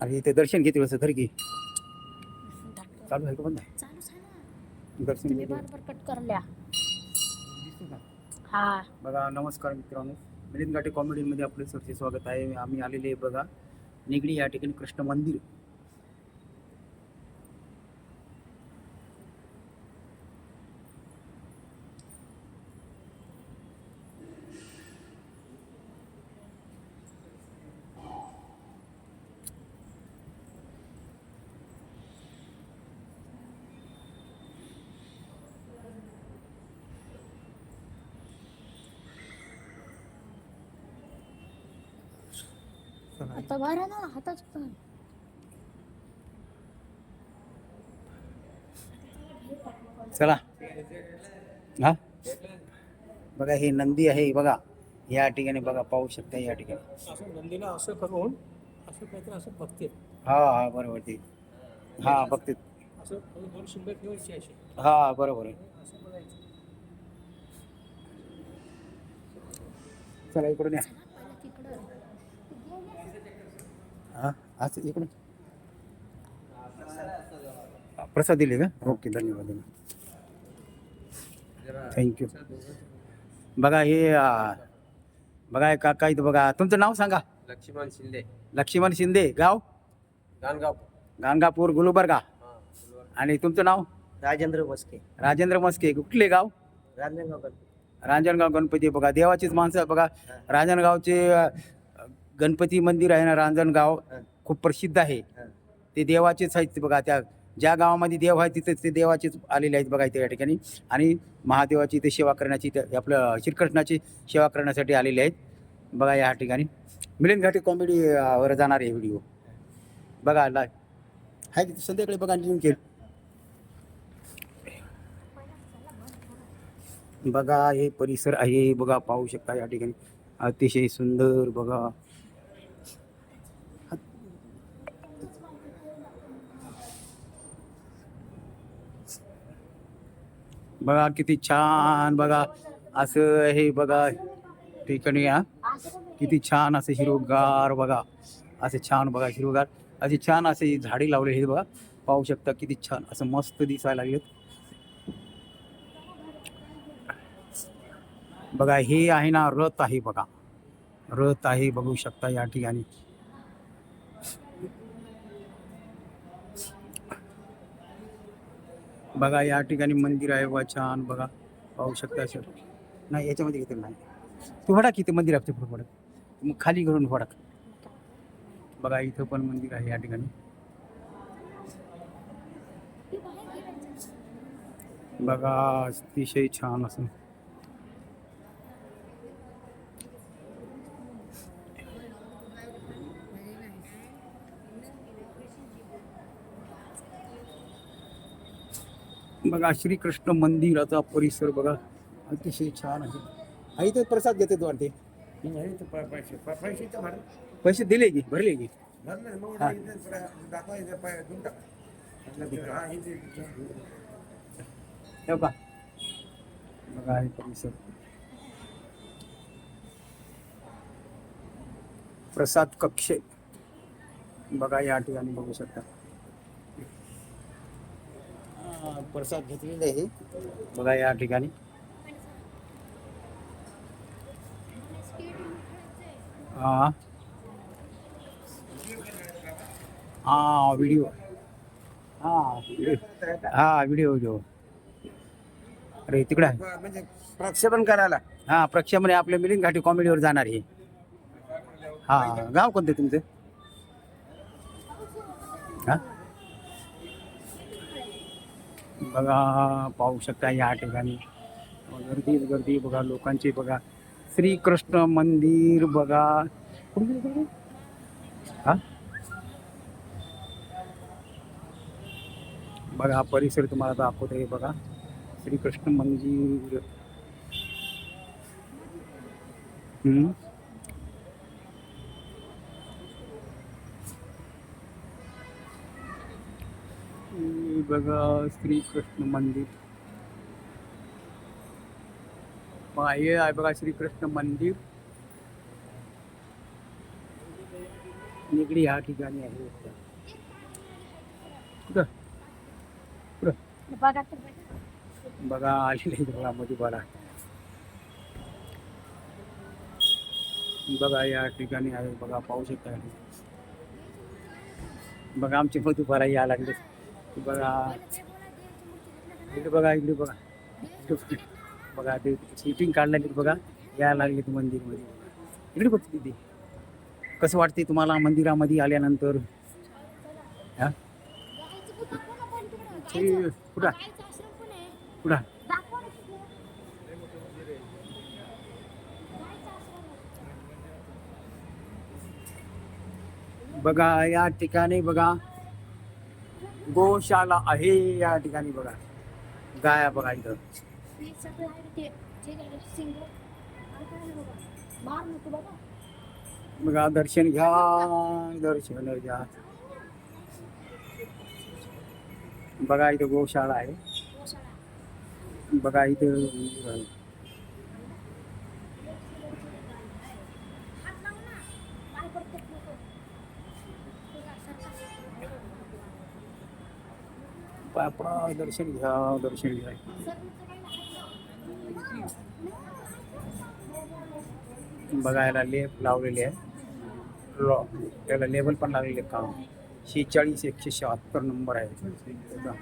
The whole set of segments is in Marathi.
आणि इथे दर्शन घेते वेळेस धर की चालू आहे का बंद? आहे चालूच आहे ना. दर्शन तुम्ही घेते बरोबर कट करल्या दिसतो का? हा. बघा नमस्कार मित्रांनो. मिलिंद घाटे कॉमेडीमध्ये आपले सरचे स्वागत आहे. आम्ही आलेले आहे बघा निगडी या ठिकाणी कृष्ण मंदिर. आता बाहेर ना हाताच पण चला. हा? बघा हे नंदी आहे बघा. या ठिकाणी बघा पाहू शकता या ठिकाणी. असं नंदीला असं करून असं काहीतरी असं बघते हा हा बरोबर ते. हा बघते असं दोन शिंबे ठेवायची अशी. हा बरोबर आहे. असं बघायचं. चला इकडून या पहिलं तिकडं हा असं इकडून प्रसाद दिले का? ओके धन्यवाद थँक्यू बघा हे बघा हे काका इथं बघा. तुमचं नाव सांगा. लक्ष्मण शिंदे. लक्ष्मण शिंदे. गाव? गाणगाव गाणगापूर गुलबर्गा. आणि तुमचं नाव? राजेंद्र मस्के. राजेंद्र मस्के. कुठले गाव? रांजणगाव रांजणगाव गणपती. बघा देवाचीच माणसं आहे बघा रांजणगावचे गणपती मंदिर आहे ना रांजणगाव. खूप प्रसिद्ध आहे. ते देवाचेच आहेत बघा त्या ज्या गावामध्ये देव आहे तिथे ते देवाचेच आलेले आहेत बघा इथे या ठिकाणी. आणि महादेवाची इथे सेवा करण्याची आपलं श्रीकृष्णाची सेवा करण्यासाठी आलेले आहेत. बघा या ठिकाणी. मिलिंद घाटे कॉमेडी वर जाणार आहे व्हिडिओ बघा ला आहे संध्याकाळी बघा बघा हे परिसर आहे बघा पाहू शकता या ठिकाणी. अतिशय सुंदर बघा. बघा किती छान बघा असं हे बघा ठिकाणी या किती छान असं हिरोगार बघा असे छान बघा हिरोगार असे छान असे झाडे लावले हे बघा. पाहू शकता किती छान असं मस्त दिसायला लागलेत बघा हे आहे ना रथ आहे बघा. रथ आहे बघू शकता या ठिकाणी. बघा या ठिकाणी मंदिर आहे बघा छान बघा पाहू शकता सर नाही याच्यामध्ये घेतलं नाही. तू फडक इथे मंदिर आहे पुढे फडक मग खाली घरून फडक बघा इथं पण मंदिर आहे या ठिकाणी. बघा अतिशय छान असं. बघा श्रीकृष्ण मंदिराचा परिसर बघा. अतिशय छान आहे. आई तर प्रसाद घेते तू वाटते? पैसे पैसे तर भर पैसे दिले की भरले की? भरलं मग हा. दाखवायचं पाय देऊन टाक म्हटलं, हा, इथे- बघा परिसर. प्रसाद कक्ष. बघा या ठिकाणी बघू शकता हा, प्रसाद घेतलेले आहे. बघा या ठिकाणी. हा. हा व्हिडिओ हा हा व्हिडिओ व्हिडिओ अरे तिकडे म्हणजे प्रक्षेपण करायला. हा प्रक्षेपण आहे. आपल्या मिलिंद घाटी कॉमेडीवर जाणार आहे. हा गाव कोणते तुमचे? हा? बघा पाहू शकता या ठिकाणी. गर्दीच गर्दी बघा लोकांची बघा. श्रीकृष्ण मंदिर बघा. बघा? हा? बघा हा परिसर तुम्हाला दाखवते बघा. श्रीकृष्ण मंदिर. बघा श्रीकृष्ण मंदिर. हे आहे बघा श्रीकृष्ण मंदिर. निगडी ह्या ठिकाणी आहे कुठं? कुठं? बघा आलेले आहेत बघा. बघा या ठिकाणी आहे बघा पाहू शकता बघा आमचे मधुबारा या लागले. बघा इकडे बघा इकडे बघा इकडे बघा. ते शूटिंग काढलेली बघा या लागले मंदिरमध्ये इकडे बघ तिथे कसं वाटते तुम्हाला मंदिरामध्ये आल्यानंतर हा कुठं? ते. कुठं. बघा या ठिकाणी बघा गोशाला आहे या ठिकाणी बघा. गाया बघा इथं. बघा दर्शन घ्या दर्शन घ्या. बघा इथं गोशाळा आहे. बघा इथं. आपण दर्शन घ्या दर्शन घ्या. बघायला लेप लावलेले आहे. लॉ त्याला लेबल पण लागलेले काम. शेहेचाळीस एकशे शहात्तर नंबर आहे. बघा.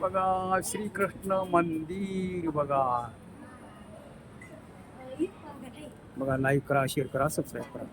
बघा श्रीकृष्ण मंदिर बघा. बघा लाईक करा शेअर करा सबस्क्राईब करा.